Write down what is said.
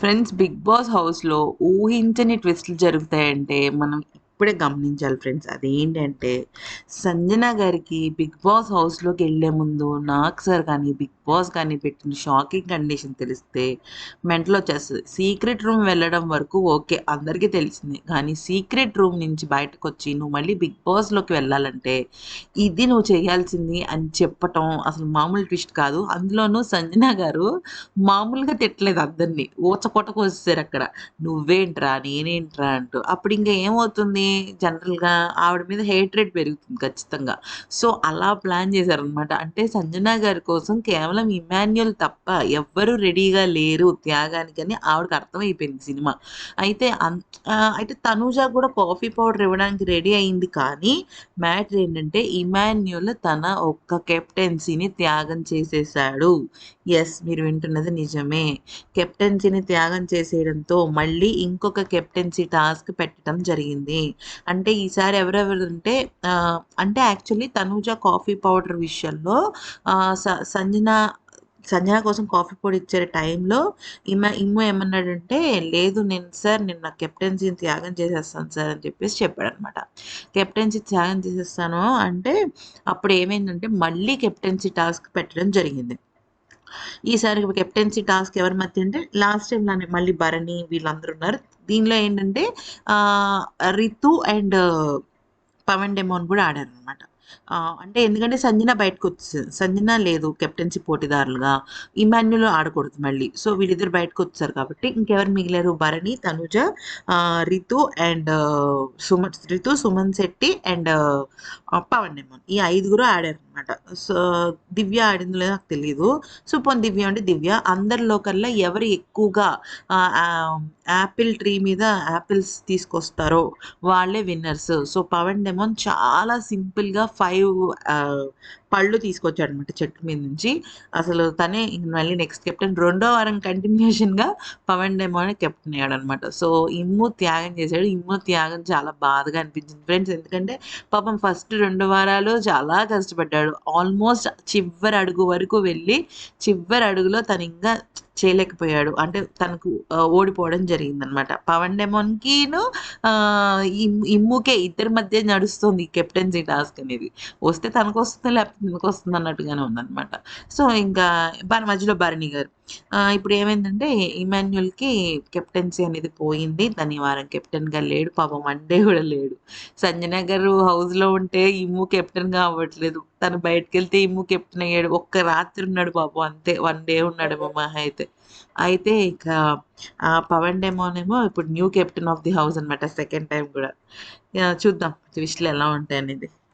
Friends 'big boss' హౌస్‌లో ఊహించని ట్విస్ట్లు జరుగుతాయంటే మనం ఇప్పుడే గమనించాలి ఫ్రెండ్స్. అదేంటంటే సంజన గారికి 'బిగ్ బాస్' హౌస్లోకి వెళ్ళే ముందు నాగ్ సార్ కానీ, 'బిగ్ బాస్' కానీ పెట్టిన షాకింగ్ కండిషన్ తెలిస్తే మెంటలొచ్చేస్తది. సీక్రెట్ రూమ్ వెళ్ళడం వరకు ఓకే. అందరికీ తెలిసింది కానీ సీక్రెట్ రూమ్ నుంచి బయటకొచ్చి నువ్వు మళ్ళీ 'బిగ్ బాస్‌లోకి వెళ్ళాలంటే ఇది నువ్వు చేయాల్సింది అని చెప్పటం అసలు మామూలు ట్విస్ట్ కాదు. అందులోనూ సంజన గారు మామూలుగా తిట్టలేదు అందరిని. ఊచకోత కోసేసారక్కడ. నువ్వేంట్రా? నేనేంట్రా? అంటూ. అప్పుడు ఇంకా ఏమవుతుంది జనరల్‌గా ఆవిడ మీద హేట్రెడ్ పెరుగుతుంది ఖచ్చితంగా. సో, అలా ప్లాన్ చేశారనమాట. అంటే సంజన గారి కోసం కేవలం ఇమాన్యుల్ తప్ప ఎవ్వరు రెడీగా లేరు త్యాగానికని ఆవిడకి అర్థమైపోయింది సినిమా. అయితే అన్ అయితే తనూజ కూడా కాఫీ పౌడర్ ఇవ్వడానికి రెడీ అయింది కానీ మ్యాటర్ ఏంటంటే ఇమాన్యుల్ తన ఒక్క కెప్టెన్సీని త్యాగం చేసేసాడు. ఎస్ మీరు వింటున్నది నిజమే. కెప్టెన్సీని త్యాగం చేసేయడంతో మళ్ళీ ఇంకొక కెప్టెన్సీ టాస్క్ పెట్టడం జరిగింది. అంటే ఈసారి ఎవరెవరు అంటే అంటే యాక్చువల్లీ తనూజ కాఫీ పౌడర్ విషయంలో స సంజన సంజన కోసం కాఫీ పొడి ఇచ్చే టైంలో ఇమ ఇమ్ము ఏమన్నాడంటే, లేదు నేను సార్ నేను నా కెప్టెన్సీని త్యాగం చేసేస్తాను సార్ అని చెప్పేసి చెప్పాడనమాట. కెప్టెన్సీ త్యాగం చేసేస్తాను అంటే అప్పుడు ఏమైందంటే మళ్ళీ కెప్టెన్సీ టాస్క్ పెట్టడం జరిగింది. ఈసారి కెప్టెన్సీ టాస్క్ ఎవరి మధ్య అంటే లాస్ట్ టైం లానే మళ్ళీ భరణి వీళ్ళందరూ ఉన్నారు. దీనిలో ఏంటంటే రితు అండ్ పవన్ డెమోన్ కూడా ఆడారు అనమాట అంటే ఎందుకంటే సంజన బయటకొచ్చేసారు. సంజన లేదు కెప్టెన్సీ పోటీదారులుగా. ఇమాన్యుల్ ఆడకూడదు మళ్ళీ. సో, వీళ్ళిద్దరు బయటకొచ్చేసారు కాబట్టి ఇంకెవరు మిగిలారు Bharani, Tanuja Ritu and Suman Ritu, Suman Shetty and Pavan Demon. ఈ ఐదుగురు ఆడారు అనమాట సో, దివ్య ఆడిందో లేదో నాకు తెలియదు సో, పోనీ దివ్య అంటే దివ్య. అందరిలో కల్లా ఎవరు ఎక్కువగా యాపిల్ ట్రీ మీద యాపిల్స్ తీసుకొస్తారో వాళ్ళే విన్నర్స్. సో, పవన్ డెమోన్ చాలా సింపుల్‌గా ఫైవ్ పళ్ళు తీసుకొచ్చాడు అనమాట చెట్టు మీద నుంచి. అసలు తనే మళ్ళీ నెక్స్ట్ కెప్టెన్. రెండో వారం కంటిన్యూషన్‌గా పవన్ డెమోనే కెప్టెన్ అయ్యాడనమాట. సో, ఇమ్ము త్యాగం చేశాడు. ఇమ్ము త్యాగం చాలా బాధగా అనిపించింది ఫ్రెండ్స్. ఎందుకంటే పాపం ఫస్ట్ రెండు వారాలు చాలా కష్టపడ్డాడు. ఆల్మోస్ట్ చివరి అడుగు వరకు వెళ్ళి చివరి అడుగులో తను ఇంకా చేయలేకపోయాడు. అంటే తనకు ఓడిపోవడం ఓడిపోవడం జరిగిందనమాట. పవన్ డెమోన్‌కిను ఇమ్ ఇమ్ముకే ఇద్దరి మధ్య నడుస్తుంది కెప్టెన్సీ టాస్క్ అనేది. వస్తే తనకొస్తుంది లేకపోతే ఈమెకొస్తుంది అన్నట్టుగానే ఉందన్నమాట సో, ఇంకా మన మధ్యలో భరణి గారు. ఇప్పుడు ఏమైందంటే ఇమాన్యుయల్‌కి కెప్టెన్సీ అనేది పోయింది. దాని వారం కెప్టెన్‌గా లేడు. పాపం వన్ డే కూడా లేడు. సంజన గారు హౌస్‌లో ఉంటే ఇమ్ము కెప్టెన్‌గా అవ్వట్లేదు. తను బయటికెళ్తే ఇమ్ము కెప్టెన్ అయ్యాడు. ఒక్క రాత్రి ఉన్నాడు పాపం అంతే. వన్ డే ఉన్నాడు మహా అయితే. అయితే ఇక పవన్ డెమోనేమో ఇప్పుడు new captain of the house అనమాట సెకండ్ టైం కూడా. చూద్దాం ట్విస్ట్‌లు ఎలా ఉంటాయి అనేది